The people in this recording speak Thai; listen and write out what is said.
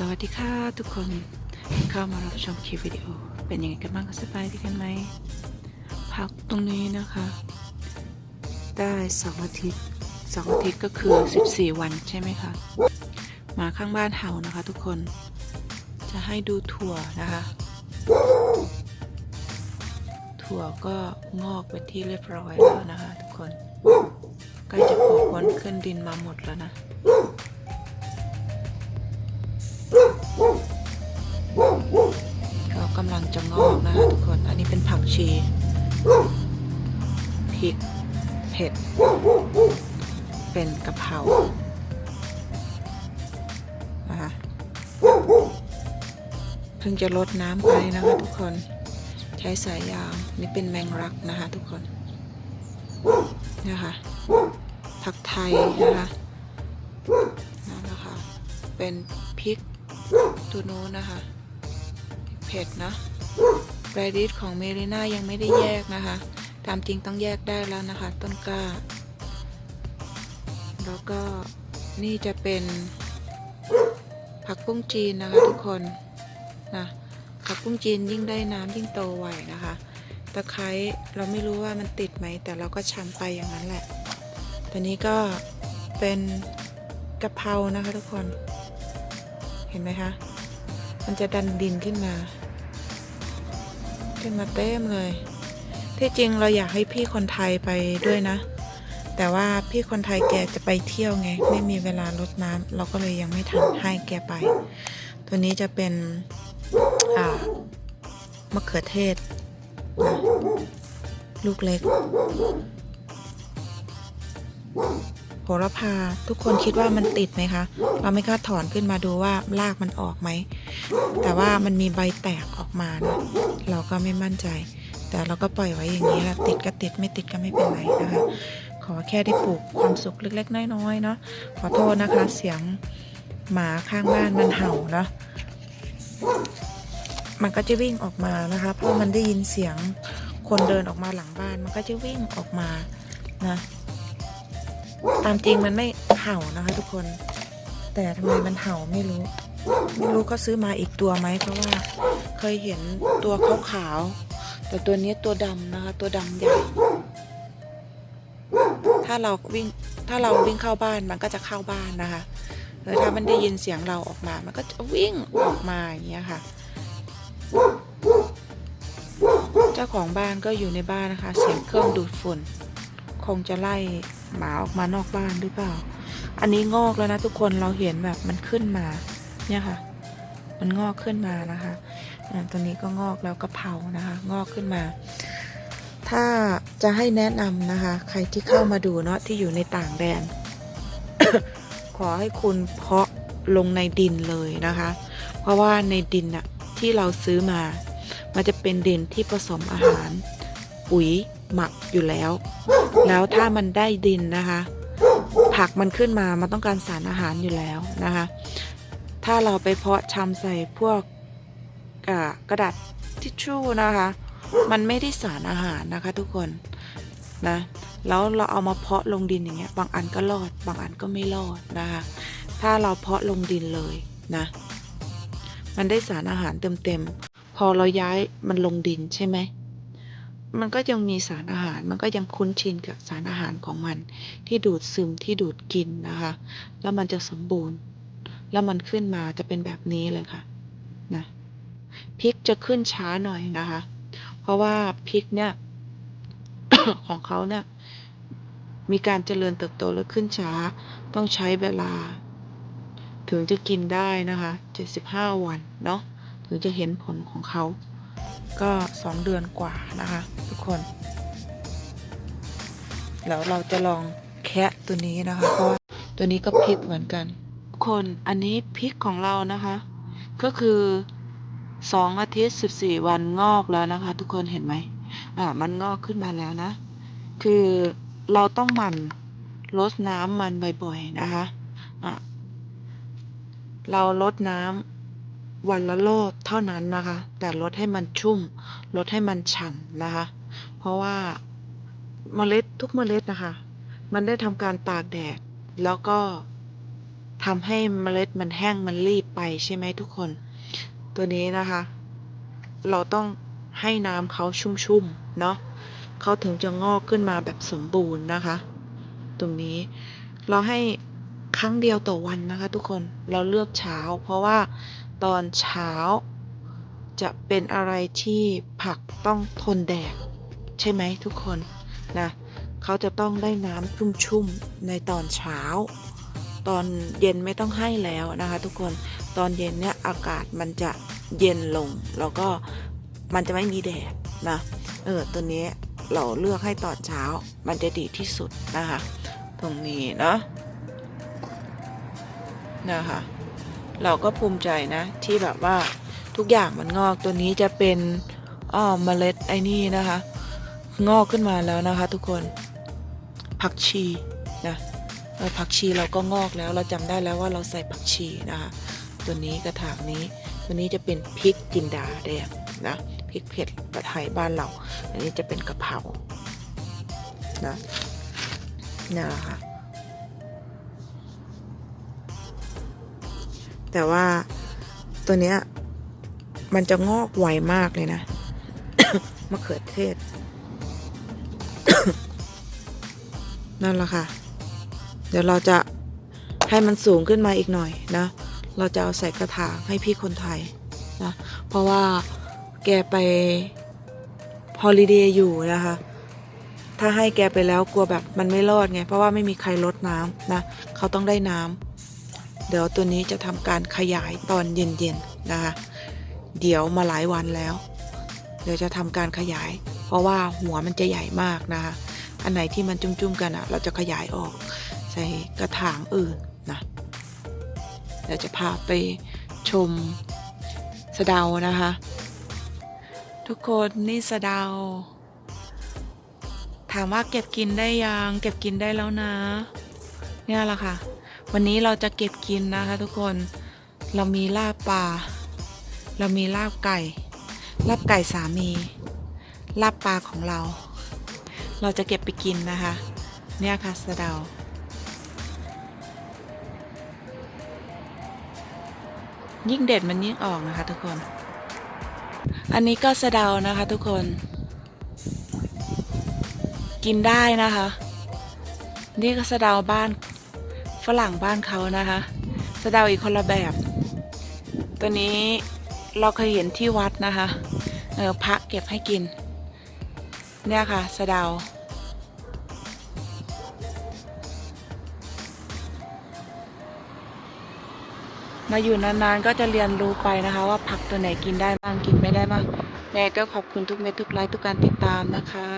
สวัสดีค่ะทุกคนเข้ามารับชมคลิปวิดีโอ เป็นยังไงกันบ้างสบายดีกันไหมพักตรงนี้นะคะ ได้สองอาทิตย์สองอาทิตย์ก็คือ 14 วันใช่ไหมคะหมาข้างบ้านเห่านะคะ ทุกคนจะให้ดูถั่วนะคะ ถั่วก็งอกไปนที่เรียบร้อยแล้วนะคะ ทุกคนใกล้จะโผล่พ้นขึ้นดินมาหมดแล้วนะ กำลังจะงอกนะคะทุกคน อันนี้เป็นผักชีพริกเผ็ด เป็นกะเพรานะคะเพิ่งจะลดน้ำไปนะคะทุกคน ใช้สายยางนี่เป็นแมงรักนะคะทุกคนนะคะผักไทยนะคะนั่นนะคะ เป็นพริกตัวนู้นนะคะ เผ็ดนะไรดิสของเมริน่ายังไม่ได้แยกนะคะ ตามจริงต้องแยกได้แล้วนะคะ ต้นกล้า แล้วก็นี่จะเป็นผักปุ้งจีนนะคะทุกคนนะผักปุ้งจีนยิ่งได้น้ำยิ่งโตไวนะคะตะไคร้เราไม่รู้ว่ามันติดไหม แต่เราก็ชำไปอย่างนั้นแหละตัวนี้ก็เป็นกะเพรานะคะทุกคน เห็นไหมคะ มันจะดันดินขึ้นมา ขึ้นมาเต็มเลย ที่จริงเราอยากให้พี่คนไทยไปด้วยนะ แต่ว่าพี่คนไทยแกจะไปเที่ยวไง ไม่มีเวลารดน้ำเราก็เลยยังไม่ทันให้แกไป ตัวนี้จะเป็นอ่ามะเขือเทศนะลูกเล็ก โหระพาทุกคนคิดว่ามันติดไหมคะ เราไม่กล้าถอนขึ้นมาดูว่ารากมันออกไหม แต่ว่ามันมีใบแตกออกมานะเราก็ไม่มั่นใจ แต่เราก็ปล่อยไว้อย่างนี้ละติดก็ติดไม่ติดก็ไม่เป็นไรนะคะ ขอแค่ได้ปลูกความสุขเล็กๆน้อยๆเนาะขอโทษนะคะเสียงหมาข้างบ้านมันเห่าเนาะมันก็จะวิ่งออกมานะคะเพราะมันได้ยินเสียงคนเดินออกมาหลังบ้าน มันก็จะวิ่งออกมานะ ตามจริงมันไม่เห่านะคะทุกคน แต่ทำไมมันเห่าไม่รู้ ไม่รู้เขาซื้อมาอีกตัวไหมเพราะว่าเคยเห็นตัวขาวๆแต่ตัวนี้ตัวดำนะคะตัวดำใหญ่ ถ้าเราวิ่งถ้าเราวิ่งเข้าบ้านมันก็จะเข้าบ้านนะคะแล้วถ้ามันได้ยินเสียงเราออกมา มันก็จะวิ่งออกมาอย่างเงี้ยค่ะเจ้าของบ้านก็อยู่ในบ้านนะคะ เสียงเครื่องดูดฝุ่น คงจะไล่หมาออกมานอกบ้านหรือเปล่า อันนี้งอกแล้วนะทุกคนเราเห็นแบบมันขึ้นมา เนี่ยค่ะ มันงอกขึ้นมานะคะตัวนี้ก็งอกแล้วกะเพรานะคะ งอกขึ้นมา ถ้าจะให้แนะนำนะคะ ใครที่เข้ามาดูเนาะที่อยู่ในต่างแดน ขอให้คุณเพาะลงในดินเลยนะคะ เพราะว่าในดินอะที่เราซื้อมา มันจะเป็นดินที่ผสมอาหาร ปุ๋ยหมักอยู่แล้ว แล้วถ้ามันได้ดินนะคะ ผักมันขึ้นมามันต้องการสารอาหารอยู่แล้วนะคะ ถ้าเราไปเพาะชำใส่พวกกระดาษทิชชู่นะคะ มันไม่ได้สารอาหารนะคะทุกคนนะ แล้วเราเอามาเพาะลงดินอย่างเงี้ย บางอันก็รอด บางอันก็ไม่รอดนะคะ ถ้าเราเพาะลงดินเลยนะ มันได้สารอาหารเต็มๆ พอเราย้ายมันลงดินใช่ไหม มันก็ยังมีสารอาหาร มันก็ยังคุ้นชินกับสารอาหารของมัน ที่ดูดซึมที่ดูดกินนะคะ แล้วมันจะสมบูรณ์ แล้วมันขึ้นมาจะเป็นแบบนี้เลยค่ะนะพริกจะขึ้นช้าหน่อยนะคะ เพราะว่าพริกเนี่ย ของเขาเนี่ย มีการเจริญเติบโตและขึ้นช้า ต้องใช้เวลา ถึงจะกินได้นะคะ 75 วันเนาะถึงจะเห็นผลของเขา ก็สองเดือนกว่านะคะ ทุกคน แล้วเราจะลองแคะตัวนี้นะคะเพราะว่าตัวนี้ก็พริกเหมือนกันทุกคนอันนี้พริกของเรานะคะ ก็คือสองอาทิตย์สิบสี่วันงอกแล้วนะคะ ทุกคนเห็นไหมอ่ามันงอกขึ้นมาแล้วนะ คือเราต้องหมั่นลดน้ำมันบ่อยๆนะคะอะเราลดน้ำ วันละโลดเท่านั้นนะคะ แต่ลดให้มันชุ่ม ลดให้มันฉ่ำนะคะ เพราะว่าเมล็ดทุกเมล็ดนะคะ มันได้ทำการตากแดด แล้วก็ทำให้เมล็ดมันแห้งมันรีบไปใช่ไหมทุกคน ตัวนี้นะคะ เราต้องให้น้ำเขาชุ่มๆเนาะเขาถึงจะงอกขึ้นมาแบบสมบูรณ์นะคะ ตรงนี้เราให้ ครั้งเดียวต่อวันนะคะทุกคนเราเลือกเช้า เพราะว่าตอนเช้าจะเป็นอะไรที่ผักต้องทนแดดใช่ไหมทุกคนนะเขาจะต้องได้น้ำชุ่มๆในตอนเช้า ตอนเย็นไม่ต้องให้แล้วนะคะทุกคนตอนเย็นเนี่ยอากาศมันจะเย็นลง แล้วก็มันจะไม่มีแดดนะเออตัวนี้เราเลือกให้ตอนเช้ามันจะดีที่สุดนะคะตรงนี้เนาะ นะคะ เราก็ภูมิใจนะที่แบบว่าทุกอย่างมันงอกตัวนี้จะเป็นอ้อเมล็ดไอ้นี่นะคะ งอกขึ้นมาแล้วนะคะ ทุกคนผักชีนะผักชีเราก็งอกแล้วเราจำได้แล้วว่าเราใส่ผักชีนะคะ ตัวนี้กระถางนี้ ตัวนี้จะเป็นพริกจินดาแดงนะพริกเผ็ดประไทยบ้านเรา อันนี้จะเป็นกะเพรานะนี่แหละค่ะ แต่ว่าตัวเนี้ยมันจะงอกไวมากเลยนะ มะเขือเทศ นั่นแหละค่ะ เดี๋ยวเราจะให้มันสูงขึ้นมาอีกหน่อยนะ เราจะเอาใส่กระถางให้พี่คนไทยนะ เพราะว่าแกไปฮอลิเดย์อยู่นะคะ ถ้าให้แกไปแล้วกลัวแบบมันไม่รอดไง เพราะว่าไม่มีใครลดน้ำนะ เขาต้องได้น้ำ เดี๋ยวตัวนี้จะทำการขยายตอนเย็นๆนะคะ เดี๋ยวมาหลายวันแล้ว เดี๋ยวจะทำการขยาย เพราะว่าหัวมันจะใหญ่มากนะคะ อันไหนที่มันจุ้มๆกันอะเราจะขยายออกใส่กระถางอื่นนะเดี๋ยวจะพาไปชมสะเดานะคะ ทุกคนนี่สะเดา ถามว่าเก็บกินได้ยัง เก็บกินได้แล้วนะ เนี่ยแหละค่ะ วันนี้เราจะเก็บกินนะคะทุกคน เรามีลาบปลา เรามีลาบไก่ ลาบไก่สามี ลาบปลาของเรา เราจะเก็บไปกินนะคะ เนี่ยค่ะสะเดายิ่งเด็ดมันยิ่งออกนะคะทุกคน อันนี้ก็สะเดานะคะทุกคน กินได้นะคะ นี่ก็สะเดาบ้าน ฝรั่งบ้านเขานะคะสะเดาอีกคนละแบบ ตัวนี้เราเคยเห็นที่วัดนะคะเออพระเก็บให้กิน เนี่ยค่ะสะเดามาอยู่นานๆก็จะเรียนรู้ไปนะคะ ว่าผักตัวไหนกินได้บ้างกินไม่ได้บ้างแม่ก็ขอบคุณทุกเม็ดทุกไลค์ทุกการติดตามนะคะ